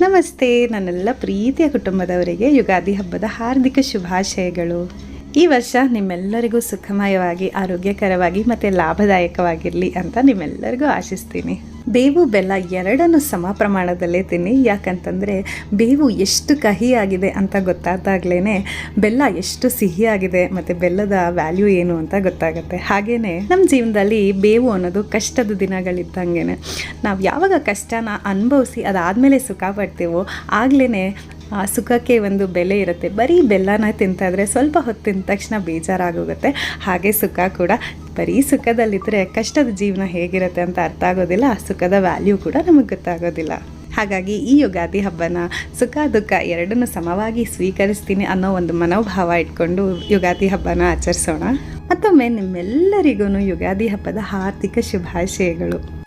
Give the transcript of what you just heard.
ನಮಸ್ತೆ ನನ್ನೆಲ್ಲ ಪ್ರೀತಿಯ ಕುಟುಂಬದವರಿಗೆ ಯುಗಾದಿ ಹಬ್ಬದ ಹಾರ್ದಿಕ ಶುಭಾಶಯಗಳು. ಈ ವರ್ಷ ನಿಮ್ಮೆಲ್ಲರಿಗೂ ಸುಖಮಯವಾಗಿ, ಆರೋಗ್ಯಕರವಾಗಿ ಮತ್ತು ಲಾಭದಾಯಕವಾಗಿರಲಿ ಅಂತ ನಿಮ್ಮೆಲ್ಲರಿಗೂ ಆಶಿಸ್ತೀನಿ. ಬೇವು ಬೆಲ್ಲ ಎರಡನ್ನು ಸಮ ಪ್ರಮಾಣದಲ್ಲೇ ತಿನ್ನಿ. ಯಾಕಂತಂದರೆ ಬೇವು ಎಷ್ಟು ಕಹಿಯಾಗಿದೆ ಅಂತ ಗೊತ್ತಾದಾಗಲೇ ಬೆಲ್ಲ ಎಷ್ಟು ಸಿಹಿಯಾಗಿದೆ ಮತ್ತು ಬೆಲ್ಲದ ವ್ಯಾಲ್ಯೂ ಏನು ಅಂತ ಗೊತ್ತಾಗುತ್ತೆ. ಹಾಗೆಯೇ ನಮ್ಮ ಜೀವನದಲ್ಲಿ ಬೇವು ಅನ್ನೋದು ಕಷ್ಟದ ದಿನಗಳಿದ್ದಂಗೆ ನಾವು ಯಾವಾಗ ಕಷ್ಟನ ಅನುಭವಿಸಿ ಅದಾದಮೇಲೆ ಸುಖ ಪಡ್ತೀವೋ ಆಗ್ಲೇ ಆ, ಸುಖಕ್ಕೆ ಒಂದು ಬೆಲೆ ಇರುತ್ತೆ. ಬರೀ ಬೆಲ್ಲನ ತಿಂತಾಯಿದ್ರೆ ಸ್ವಲ್ಪ ಹೊತ್ತು ತಿಂದ ತಕ್ಷಣ ಬೇಜಾರಾಗೋಗುತ್ತೆ. ಹಾಗೆ ಸುಖ ಕೂಡ ಬರೀ ಸುಖದಲ್ಲಿದ್ದರೆ ಕಷ್ಟದ ಜೀವನ ಹೇಗಿರುತ್ತೆ ಅಂತ ಅರ್ಥ ಆಗೋದಿಲ್ಲ. ಆ ಸುಖದ ವ್ಯಾಲ್ಯೂ ಕೂಡ ನಮಗೆ ಗೊತ್ತಾಗೋದಿಲ್ಲ. ಹಾಗಾಗಿ ಈ ಯುಗಾದಿ ಹಬ್ಬನ ಸುಖ ದುಃಖ ಎರಡನ್ನು ಸಮವಾಗಿ ಸ್ವೀಕರಿಸ್ತೀನಿ ಅನ್ನೋ ಒಂದು ಮನೋಭಾವ ಇಟ್ಕೊಂಡು ಯುಗಾದಿ ಹಬ್ಬನ ಆಚರಿಸೋಣ. ಮತ್ತೊಮ್ಮೆ ನಿಮ್ಮೆಲ್ಲರಿಗೂ ಯುಗಾದಿ ಹಬ್ಬದ ಹಾರ್ದಿಕ ಶುಭಾಶಯಗಳು.